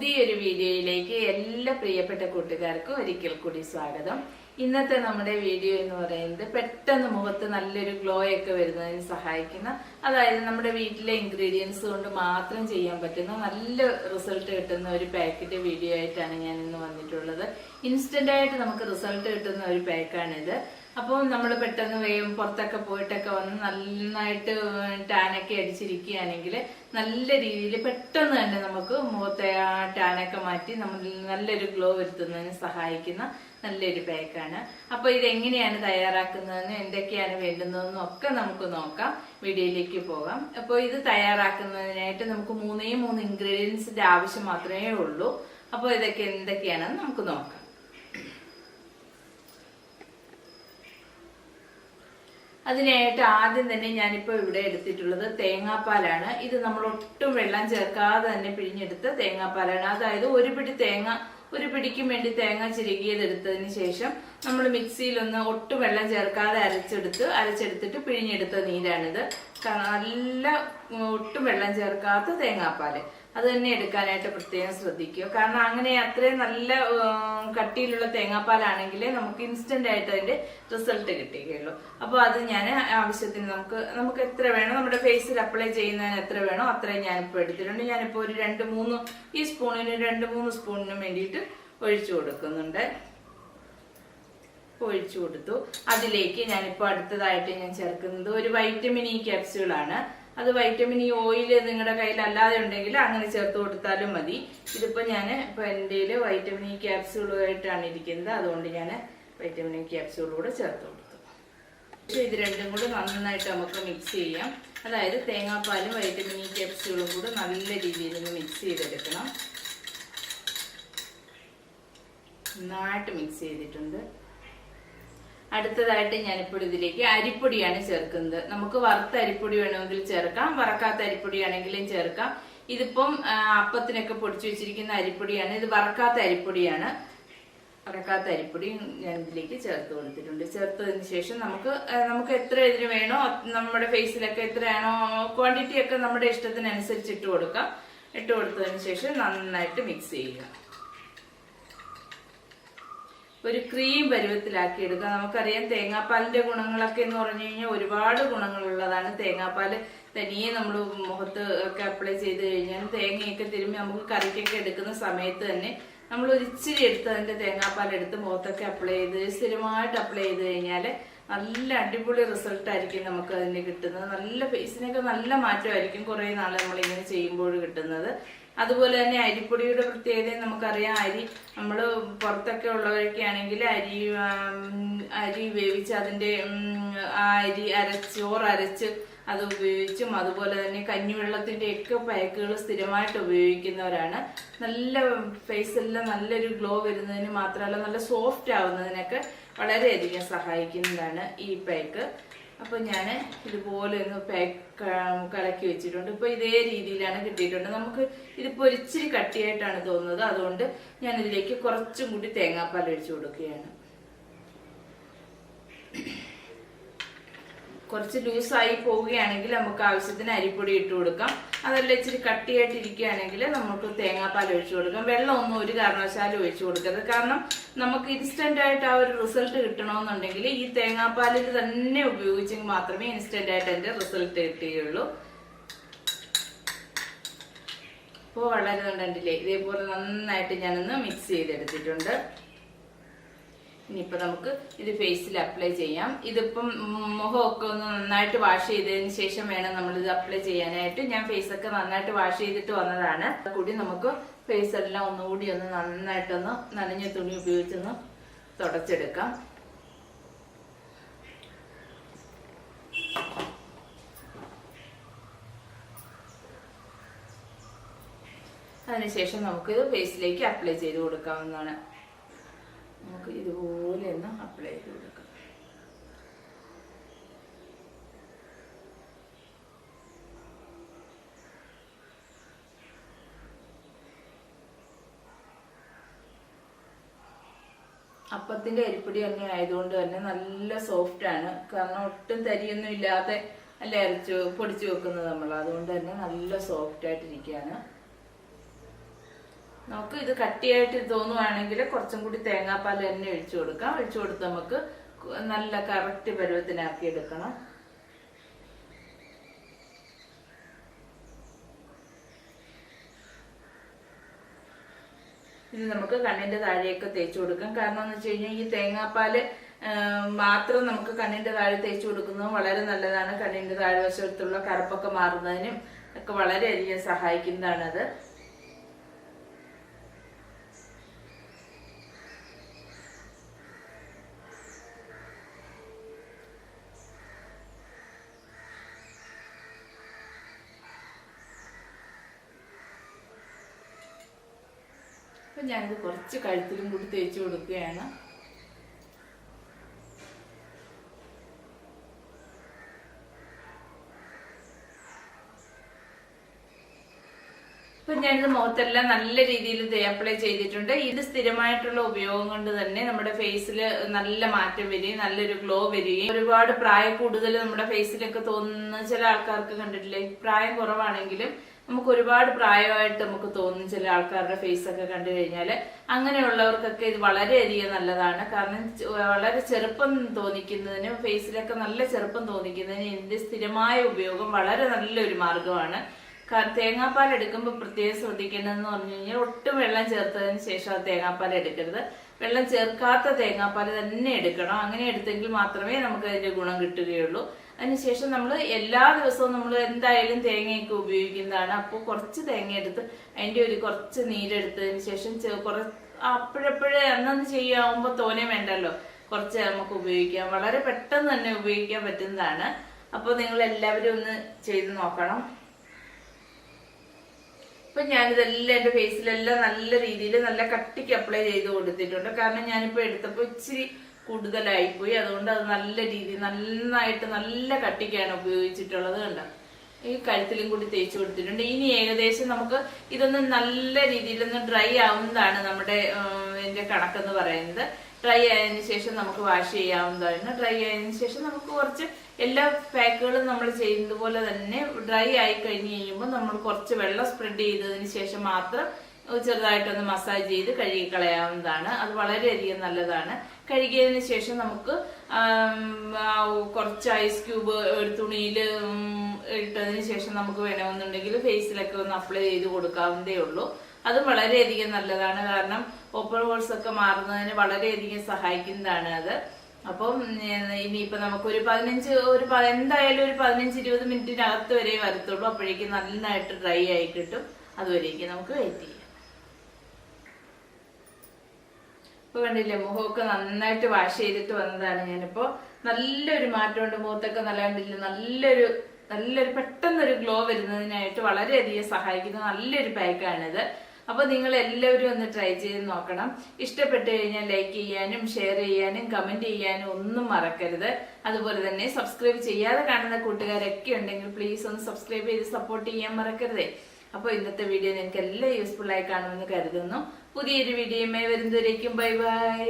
പുതിയൊരു വീഡിയോയിലേക്ക് എല്ലാ പ്രിയപ്പെട്ട കൂട്ടുകാർക്കും ഒരിക്കൽ കൂടി സ്വാഗതം. ഇന്നത്തെ നമ്മുടെ വീഡിയോ എന്ന് പറയുന്നത് പെട്ടെന്ന് മുഖത്ത് നല്ലൊരു ഗ്ലോ ഒക്കെ വരുന്നതിന് സഹായിക്കുന്ന അതായത് നമ്മുടെ വീട്ടിലെ ഇൻഗ്രീഡിയൻസ് കൊണ്ട് മാത്രം ചെയ്യാൻ പറ്റുന്ന നല്ല റിസൾട്ട് കിട്ടുന്ന ഒരു പാക്കറ്റ് വീഡിയോ ആയിട്ടാണ് ഞാൻ ഇന്ന് വന്നിട്ടുള്ളത്. ഇൻസ്റ്റന്റ് ആയിട്ട് നമുക്ക് റിസൾട്ട് കിട്ടുന്ന ഒരു പാക്കാണിത് അപ്പോൾ നമ്മൾ പെട്ടെന്ന് വേഗം പുറത്തൊക്കെ പോയിട്ടൊക്കെ വന്ന് നന്നായിട്ട് ടാനൊക്കെ അടിച്ചിരിക്കുകയാണെങ്കിൽ നല്ല രീതിയിൽ പെട്ടെന്ന് തന്നെ നമുക്ക് മുഖത്തെ ആ ടാനൊക്കെ മാറ്റി നമ്മൾ നല്ലൊരു ഗ്ലോ വരുത്തുന്നതിന് സഹായിക്കുന്ന നല്ലൊരു പാക്കാണ്. അപ്പോൾ ഇതെങ്ങനെയാണ് തയ്യാറാക്കുന്നതെന്നും എന്തൊക്കെയാണ് വേണ്ടുന്നതെന്നും ഒക്കെ നമുക്ക് നോക്കാം. വീഡിയോയിലേക്ക് പോകാം. അപ്പോൾ ഇത് തയ്യാറാക്കുന്നതിനായിട്ട് നമുക്ക് മൂന്നേ മൂന്ന് ഇൻഗ്രീഡിയൻസിന്റെ ആവശ്യം മാത്രമേ ഉള്ളൂ. അപ്പോൾ ഇതൊക്കെ എന്തൊക്കെയാണെന്ന് നമുക്ക് നോക്കാം. അതിനായിട്ട് ആദ്യം തന്നെ ഞാനിപ്പോൾ ഇവിടെ എടുത്തിട്ടുള്ളത് തേങ്ങാപ്പാലാണ്. ഇത് നമ്മൾ ഒട്ടും വെള്ളം ചേർക്കാതെ തന്നെ പിഴിഞ്ഞെടുത്ത തേങ്ങാപ്പാലാണ്. അതായത് ഒരു പിടി തേങ്ങ ഒരു പിടിക്കും വേണ്ടി തേങ്ങ ചിരകിയതെടുത്തതിന് ശേഷം നമ്മൾ മിക്സിയിലൊന്ന് ഒട്ടും വെള്ളം ചേർക്കാതെ അരച്ചെടുത്ത് അരച്ചെടുത്തിട്ട് പിഴിഞ്ഞെടുത്ത നീരാണിത്. നല്ല ഒട്ടും വെള്ളം ചേർക്കാത്ത തേങ്ങാപ്പാൽ. അത് തന്നെ എടുക്കാനായിട്ട് പ്രത്യേകം ശ്രദ്ധിക്കുക. കാരണം അങ്ങനെ അത്രയും നല്ല കട്ടിയിലുള്ള തേങ്ങാപ്പാലാണെങ്കിൽ നമുക്ക് ഇൻസ്റ്റന്റ് ആയിട്ട് അതിന്റെ റിസൾട്ട് കിട്ടുകയുള്ളൂ. അപ്പോൾ അത് ഞാൻ ആവശ്യത്തിന് നമുക്ക് നമുക്ക് എത്ര വേണോ നമ്മുടെ ഫേസിൽ അപ്ലൈ ചെയ്യുന്നതിന് എത്ര വേണോ അത്രയും ഞാനിപ്പോൾ എടുത്തിട്ടുണ്ട്. ഞാനിപ്പോൾ ഒരു രണ്ട് മൂന്ന് ഈ സ്പൂണിന് രണ്ട് മൂന്ന് സ്പൂണിനും വേണ്ടിയിട്ട് ഒഴിച്ചു കൊടുക്കുന്നുണ്ട്. ഒഴിച്ചു കൊടുത്തു. അതിലേക്ക് ഞാനിപ്പോൾ അടുത്തതായിട്ട് ഞാൻ ചേർക്കുന്നത് ഒരു വൈറ്റമിൻ ഇ ക്യാപ്സ്യൂളാണ് അത് വൈറ്റമിൻ ഇ ഓയിൽ നിങ്ങളുടെ കയ്യിൽ അല്ലാതെ ഉണ്ടെങ്കിൽ അങ്ങനെ ചേർത്ത് കൊടുത്താലും മതി. ഇതിപ്പോൾ ഞാൻ ഇപ്പോൾ വൈറ്റമിൻ ഇ ക്യാപ്സ്യൂളുമായിട്ടാണ് ഇരിക്കുന്നത്. അതുകൊണ്ട് ഞാൻ വൈറ്റമിൻ ഇ ക്യാപ്സ്യൂൾ ചേർത്ത് കൊടുത്തു. പക്ഷേ ഇത് രണ്ടും കൂടെ നന്നായിട്ട് നമുക്ക് മിക്സ് ചെയ്യാം. അതായത് തേങ്ങാപ്പാലും വൈറ്റമിൻ ഇ ക്യാപ്സ്യൂളും കൂടെ നല്ല രീതിയിൽ ഒന്ന് മിക്സ് ചെയ്തെടുക്കണം. നന്നായിട്ട് മിക്സ് ചെയ്തിട്ടുണ്ട്. അടുത്തതായിട്ട് ഞാനിപ്പോൾ ഇതിലേക്ക് അരിപ്പൊടിയാണ് ചേർക്കുന്നത്. നമുക്ക് വറുത്ത അരിപ്പൊടി വേണമെങ്കിൽ ചേർക്കാം വറക്കാത്ത അരിപ്പൊടി ആണെങ്കിലും ചേർക്കാം. ഇതിപ്പം അപ്പത്തിനൊക്കെ പൊടിച്ചു വെച്ചിരിക്കുന്ന അരിപ്പൊടിയാണ്. ഇത് വറക്കാത്ത അരിപ്പൊടിയാണ്. വറക്കാത്ത അരിപ്പൊടി ഞാൻ ഇതിലേക്ക് ചേർത്ത് കൊടുത്തിട്ടുണ്ട്. ചേർത്തതിന് ശേഷം നമുക്ക് നമുക്ക് എത്ര ഇതിന് വേണോ നമ്മുടെ ഫേസിലൊക്കെ എത്രയാണോ ക്വാണ്ടിറ്റി ഒക്കെ നമ്മുടെ ഇഷ്ടത്തിനനുസരിച്ച് ഇട്ട് കൊടുക്കാം. ഇട്ട് കൊടുത്തതിന് ശേഷം നന്നായിട്ട് മിക്സ് ചെയ്യുക. ഒരു ക്രീം പരുവത്തിലാക്കി എടുക്കുക. നമുക്കറിയാം തേങ്ങാപ്പാലിന്റെ ഗുണങ്ങളൊക്കെ എന്ന് പറഞ്ഞു കഴിഞ്ഞാൽ ഒരുപാട് ഗുണങ്ങളുള്ളതാണ്. തേങ്ങാപ്പാൽ തനിയെ നമ്മൾ മുഖത്ത് ഒക്കെ അപ്ലൈ ചെയ്ത് കഴിഞ്ഞാൽ തേങ്ങയൊക്കെ തിരുമ്പി നമുക്ക് കറിക്കൊക്കെ എടുക്കുന്ന സമയത്ത് തന്നെ നമ്മൾ ഒരിച്ചിരി എടുത്ത് അതിന്റെ തേങ്ങാപ്പാൽ എടുത്ത് മുഖത്തൊക്കെ അപ്ലൈ ചെയ്ത് സ്ഥിരമായിട്ട് അപ്ലൈ ചെയ്ത് കഴിഞ്ഞാൽ നല്ല അടിപൊളി റിസൾട്ട് ആയിരിക്കും നമുക്ക് അതിന് കിട്ടുന്നത്. നല്ല ഫേസിനൊക്കെ നല്ല മാറ്റമായിരിക്കും കുറേ നാൾ നമ്മളിങ്ങനെ ചെയ്യുമ്പോൾ കിട്ടുന്നത്. അതുപോലെ തന്നെ അരിപ്പൊടിയുടെ പ്രത്യേകത നമുക്കറിയാം. അരി നമ്മൾ പുറത്തൊക്കെ ഉള്ളവരൊക്കെ ആണെങ്കിൽ അരി അരി വേവിച്ച് അതിന്റെ ആ അരി അരച്ച് ചോറ് അരച്ച് അത് ഉപയോഗിച്ചും അതുപോലെ തന്നെ കഞ്ഞിവെള്ളത്തിന്റെ ഒക്കെ പാക്കുകൾ സ്ഥിരമായിട്ട് ഉപയോഗിക്കുന്നവരാണ്. നല്ല ഫേസെല്ലാം നല്ലൊരു ഗ്ലോ വരുന്നതിന് മാത്രമല്ല നല്ല സോഫ്റ്റ് ആവുന്നതിനൊക്കെ വളരെയധികം സഹായിക്കുന്നതാണ് ഈ പാക്ക്. അപ്പൊ ഞാൻ ഇതുപോലെ ഒന്ന് പാക്ക് കലക്കി വെച്ചിട്ടുണ്ട്. ഇപ്പൊ ഇതേ രീതിയിലാണ് കിട്ടിയിട്ടുണ്ട്. നമുക്ക് ഇത് ഒരിച്ചിരി കട്ടിയായിട്ടാണ് തോന്നുന്നത്. അതുകൊണ്ട് ഞാൻ ഇതിലേക്ക് കുറച്ചും കൂടി തേങ്ങാപ്പാൽ ഒഴിച്ചു കൊടുക്കുകയാണ്. കുറച്ച് ലൂസായി പോവുകയാണെങ്കിൽ നമുക്ക് ആവശ്യത്തിന് അരിപ്പൊടി ഇട്ട് കൊടുക്കാം. അതല്ല ഇച്ചിരി കട്ടിയായിട്ട് ഇരിക്കുകയാണെങ്കിൽ നമുക്ക് തേങ്ങാപ്പാൽ ഒഴിച്ചു കൊടുക്കാം. വെള്ളം ഒന്നും ഒരു കാരണവശാലും ഒഴിച്ചു കൊടുക്കരുത്. കാരണം നമുക്ക് ഇൻസ്റ്റന്റ് ആയിട്ട് ആ ഒരു റിസൾട്ട് കിട്ടണമെന്നുണ്ടെങ്കിൽ ഈ തേങ്ങാപ്പാലിൽ തന്നെ ഉപയോഗിച്ചെങ്കിൽ മാത്രമേ ഇൻസ്റ്റന്റ് ആയിട്ട് അതിന്റെ റിസൾട്ട് കിട്ടുകയുള്ളൂ ഇപ്പോൾ വളരെ ഇതേപോലെ നന്നായിട്ട് ഞാനൊന്ന് മിക്സ് ചെയ്തെടുത്തിട്ടുണ്ട്. ഇനിയിപ്പോൾ നമുക്ക് ഇത് ഫേസിൽ അപ്ലൈ ചെയ്യാം. ഇതിപ്പം മുഖമൊക്കെ ഒന്ന് നന്നായിട്ട് വാഷ് ചെയ്തതിന് ശേഷം വേണം നമ്മൾ ഇത് അപ്ലൈ ചെയ്യാനായിട്ട്. ഞാൻ ഫേസ് ഒക്കെ നന്നായിട്ട് വാഷ് ചെയ്തിട്ട് വന്നതാണ്. കൂടി നമുക്ക് ഫേസ് എല്ലാം ഒന്നുകൂടി ഒന്ന് നന്നായിട്ടൊന്ന് നനഞ്ഞ തുണി ഉപയോഗിച്ചൊന്ന് തുടച്ചെടുക്കാം. അതിനുശേഷം നമുക്ക് ഫേസിലേക്ക് അപ്ലൈ ചെയ്ത് കൊടുക്കാവുന്നതാണ്. നമുക്ക് ഇതുപോലെ ഒന്ന് അപ്ലൈ ചെയ്ത് കൊടുക്കാം. അപ്പത്തിന്റെ അരിപ്പൊടി തന്നെ ആയതുകൊണ്ട് തന്നെ നല്ല സോഫ്റ്റ് ആണ്. കാരണം ഒട്ടും തരിയൊന്നും ഇല്ലാതെ അല്ല അരച്ച് പൊടിച്ചു വെക്കുന്നത് നമ്മൾ. അതുകൊണ്ട് തന്നെ നല്ല സോഫ്റ്റ് ആയിട്ടിരിക്കുകയാണ്. നമുക്ക് ഇത് കട്ടിയായിട്ട് തോന്നുവാണെങ്കിൽ കുറച്ചും കൂടി തേങ്ങാപ്പാൽ തന്നെ ഒഴിച്ചു കൊടുക്കാം. ഒഴിച്ചു കൊടുത്ത് നമുക്ക് നല്ല കറക്റ്റ് പരുവത്തിനാക്കി എടുക്കണം. ഇത് നമുക്ക് കണ്ണിന്റെ താഴെയൊക്കെ തേച്ചു കൊടുക്കാം. കാരണം എന്ന് വെച്ച് കഴിഞ്ഞാൽ ഈ തേങ്ങാപ്പാൽ മാത്രം നമുക്ക് കണ്ണിന്റെ താഴെ തേച്ചു കൊടുക്കുന്നത് വളരെ നല്ലതാണ്. കണ്ണിന്റെ താഴെ വശത്തുള്ള കറുപ്പൊക്കെ മാറുന്നതിനും ഒക്കെ വളരെയധികം സഹായിക്കുന്നതാണത്. അപ്പൊ ഞാനിത് കുറച്ച് കഴുത്തിലും കൂടി തേച്ച് കൊടുക്കുകയാണ്. ഇപ്പൊ ഞാനിത് മുഖത്തെല്ലാം നല്ല രീതിയിൽ അപ്ലൈ ചെയ്തിട്ടുണ്ട്. ഇത് സ്ഥിരമായിട്ടുള്ള ഉപയോഗം കൊണ്ട് തന്നെ നമ്മുടെ ഫേസിൽ നല്ല മാറ്റം വരികയും നല്ലൊരു ഗ്ലോ വരികയും ഒരുപാട് പ്രായ കൂടുതൽ നമ്മുടെ ഫേസിലൊക്കെ തോന്നുന്ന ചില ആൾക്കാർക്ക് കണ്ടിട്ടില്ലേ? പ്രായം കുറവാണെങ്കിലും നമുക്ക് ഒരുപാട് പ്രായമായിട്ട് നമുക്ക് തോന്നും ചില ആൾക്കാരുടെ ഫേസ് ഒക്കെ കണ്ടു കഴിഞ്ഞാൽ അങ്ങനെയുള്ളവർക്കൊക്കെ ഇത് വളരെയധികം നല്ലതാണ്. കാരണം വളരെ ചെറുപ്പം തോന്നിക്കുന്നതിന് ഫേസിലൊക്കെ നല്ല ചെറുപ്പം തോന്നിക്കുന്നതിന് ഇതിന്റെ സ്ഥിരമായ ഉപയോഗം വളരെ നല്ലൊരു മാർഗമാണ് തേങ്ങാപ്പാൽ എടുക്കുമ്പോൾ പ്രത്യേകം ശ്രദ്ധിക്കേണ്ടതെന്ന് പറഞ്ഞു കഴിഞ്ഞാൽ ഒട്ടും വെള്ളം ചേർത്തതിന് ശേഷം ആ തേങ്ങാപ്പാൽ എടുക്കരുത്. വെള്ളം ചേർക്കാത്ത തേങ്ങാപ്പാൽ തന്നെ എടുക്കണം. അങ്ങനെ എടുത്തെങ്കിൽ മാത്രമേ നമുക്ക് അതിന്റെ ഗുണം കിട്ടുകയുള്ളൂ. അതിനുശേഷം നമ്മൾ എല്ലാ ദിവസവും നമ്മൾ എന്തായാലും തേങ്ങയൊക്കെ ഉപയോഗിക്കുന്നതാണ്. അപ്പോൾ കുറച്ച് തേങ്ങ എടുത്ത് അതിന്റെ ഒരു കുറച്ച് നീരെടുത്തതിന് ശേഷം കുറച്ച് കുറ അപ്പോഴപ്പോഴേ അന്നന്ന് ചെയ്യാവുമ്പോൾ തോനെ വേണ്ടല്ലോ. കുറച്ച് നമുക്ക് ഉപയോഗിക്കാം. വളരെ പെട്ടെന്ന് തന്നെ ഉപയോഗിക്കാൻ പറ്റുന്നതാണ്. അപ്പോൾ നിങ്ങൾ എല്ലാവരും ഒന്ന് ചെയ്ത് നോക്കണം. ഇപ്പം ഞാനിതെല്ലാം എന്റെ ഫേസിലെല്ലാം നല്ല രീതിയിൽ നല്ല കട്ടിക്ക് അപ്ലൈ ചെയ്ത് കൊടുത്തിട്ടുണ്ട്. കാരണം ഞാനിപ്പോൾ എടുത്തപ്പോൾ ഇച്ചിരി കൂടുതലായി പോയി അതുകൊണ്ട് അത് നല്ല രീതി നന്നായിട്ട് നല്ല കട്ടിക്കാണ് ഉപയോഗിച്ചിട്ടുള്ളത് കണ്ട? ഈ കഴുത്തിലും കൂടി തേച്ച് കൊടുത്തിട്ടുണ്ട്. ഇനി ഏകദേശം നമുക്ക് ഇതൊന്ന് നല്ല രീതിയിൽ ഒന്ന് ഡ്രൈ ആവുന്നതാണ് നമ്മുടെ എന്റെ കണക്കെന്ന് പറയുന്നത്. ഡ്രൈ ആയതിന് ശേഷം നമുക്ക് വാഷ് ചെയ്യാവുന്നതാണ്. ഡ്രൈ ആയതിന് ശേഷം നമുക്ക് കുറച്ച് എല്ലാ പാക്കുകളും നമ്മൾ ചെയ്യുന്നത് പോലെ തന്നെ ഡ്രൈ ആയി കഴിഞ്ഞ് കഴിയുമ്പോൾ നമ്മൾ കുറച്ച് വെള്ളം സ്പ്രെഡ് ചെയ്തതിന് ശേഷം മാത്രം ചെറുതായിട്ടൊന്ന് മസാജ് ചെയ്ത് കഴുകി കളയാവുന്നതാണ് അത് വളരെയധികം നല്ലതാണ്. കഴുകിയതിന് ശേഷം നമുക്ക് കുറച്ച് ഐസ് ക്യൂബ് ഒരു തുണിയിൽ ഇട്ടതിന് ശേഷം നമുക്ക് വേണമെന്നുണ്ടെങ്കിൽ ഫേസിലൊക്കെ ഒന്ന് അപ്ലൈ ചെയ്ത് കൊടുക്കാവുന്നതേ ഉള്ളൂ. അതും വളരെയധികം നല്ലതാണ്. കാരണം ഓപ്പൺ ഹോൾസ് ഒക്കെ മാറുന്നതിന് വളരെയധികം സഹായിക്കുന്നതാണ് അത്. അപ്പം ഇനിയിപ്പോൾ നമുക്ക് നമുക്കൊരു പതിനഞ്ച് ഒരു എന്തായാലും ഒരു പതിനഞ്ച് ഇരുപത് മിനിറ്റിനകത്ത് വരെ വരത്തുള്ളൂ. അപ്പോഴേക്കും നന്നായിട്ട് ഡ്രൈ ആയി കിട്ടും. അതുവരേക്കും നമുക്ക് വെയിറ്റ് ചെയ്യാം. ഇപ്പൊ കണ്ടില്ലേ മുഖമൊക്കെ നന്നായിട്ട് വാഷ് ചെയ്തിട്ട് വന്നതാണ് ഞാനിപ്പോ. നല്ലൊരു മാറ്റമുണ്ട് മുഖത്തൊക്കെ നല്ല കണ്ടില്ലേ നല്ലൊരു നല്ലൊരു പെട്ടെന്നൊരു ഗ്ലോ വരുന്നതിനായിട്ട് വളരെയധികം സഹായിക്കുന്ന നല്ലൊരു പാക്കാണിത് അപ്പൊ നിങ്ങൾ എല്ലാവരും ഒന്ന് ട്രൈ ചെയ്ത് നോക്കണം. ഇഷ്ടപ്പെട്ട് കഴിഞ്ഞാൽ ലൈക്ക് ചെയ്യാനും ഷെയർ ചെയ്യാനും കമന്റ് ചെയ്യാനും ഒന്നും മറക്കരുത്. അതുപോലെ തന്നെ സബ്സ്ക്രൈബ് ചെയ്യാതെ കാണുന്ന കൂട്ടുകാരൊക്കെ ഉണ്ടെങ്കിൽ പ്ലീസ് ഒന്ന് സബ്സ്ക്രൈബ് ചെയ്ത് സപ്പോർട്ട് ചെയ്യാൻ മറക്കരുതേ. അപ്പോൾ ഇന്നത്തെ വീഡിയോ നിങ്ങൾക്ക് എല്ലാം യൂസ്ഫുൾ ആയി കാണുമെന്ന് കരുതുന്നു. പുതിയൊരു വീഡിയോയുമായി വരുന്നവരേക്കും ബൈ ബൈ.